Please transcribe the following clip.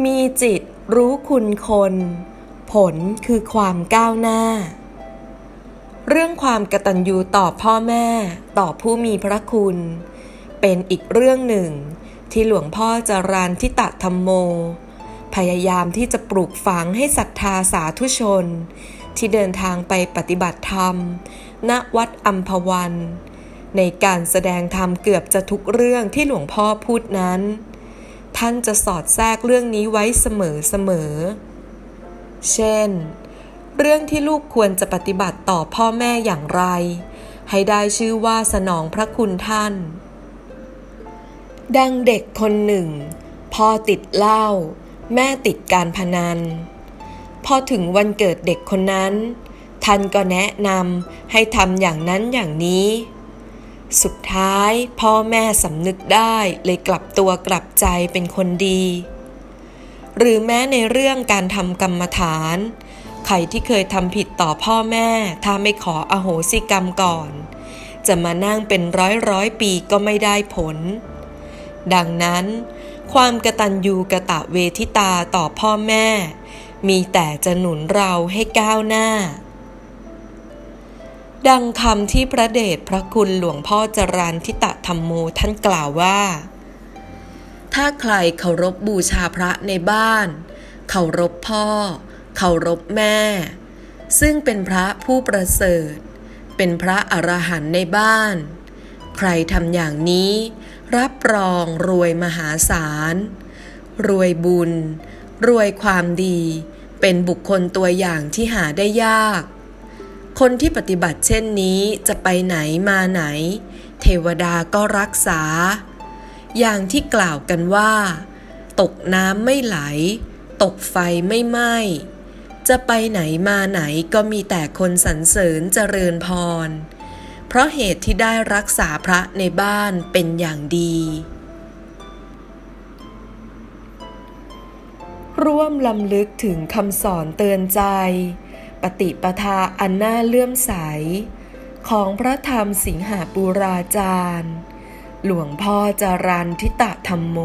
มีจิตรู้คุณคน ผลคือความก้าวหน้า เรื่องความกตัญญูต่อพ่อแม่ต่อผู้มีพระคุณ เป็นอีกเรื่องหนึ่ง ที่หลวงพ่อจรานทิตะธรรมโม พยายามที่จะปลูกฝังให้ศรัทธาสาธุชน ที่เดินทางไปปฏิบัติธรรม ณวัดอัมพวัน ในการแสดงธรรมเกือบจะทุกเรื่องที่หลวงพ่อพูดนั้น ท่านจะสอดแทรกเรื่องนี้ไว้เสมอเสมอ เช่น เรื่องที่ลูกควรจะปฏิบัติต่อพ่อแม่อย่างไร ให้ได้ชื่อว่าสนองพระคุณท่าน ดังเด็กคนหนึ่ง พ่อติดเหล้าแม่ติดการพนัน พอถึงวันเกิดเด็กคนนั้น ท่านก็แนะนำให้ทำอย่างนั้นอย่างนี้ สุดท้ายพ่อแม่สำนึกได้เลยกลับตัวกลับใจเป็นคนดี หรือแม้ในเรื่องการทำกรรมฐาน ใครที่เคยทำผิดต่อพ่อแม่ ถ้าไม่ขออโหสิกรรมก่อน จะมานั่งเป็นร้อยร้อยปีก็ไม่ได้ผล ดังนั้น ความกระตัญญูกระตะเวทิตาต่อพ่อแม่ มีแต่จะหนุนเราให้ก้าวหน้า ดังคำที่พระเดชพระคุณหลวงพ่อจรันทิตะธรรมโมท่านกล่าวว่า ถ้าใครเคารพบบูชาพระในบ้าน เคารพพ่อ เคารพแม่ ซึ่งเป็นพระผู้ประเสริฐ เป็นพระอรหันต์ในบ้าน ใครทำอย่างนี้ รับรองรวยมหาศาล รวยบุญ รวยความดี เป็นบุคคลตัวอย่างที่หาได้ยาก คนที่ปฏิบัติเช่นนี้จะไปไหนมาไหน เทวดาก็รักษา อย่างที่กล่าวกันว่า ตกน้ำไม่ไหล ตกไฟไม่ไหม้จะไปไหนมาไหนก็มีแต่คนสรรเสริญเจริญพร เพราะเหตุที่ได้รักษาพระในบ้านเป็นอย่างดี ร่วมลำลึกถึงคำสอนเตือนใจ ปฏิปทาอันน่าเลื่อมใส ของพระธรรมสิงหาปูราจารย์ หลวงพ่อจารันทิตะธรรมโม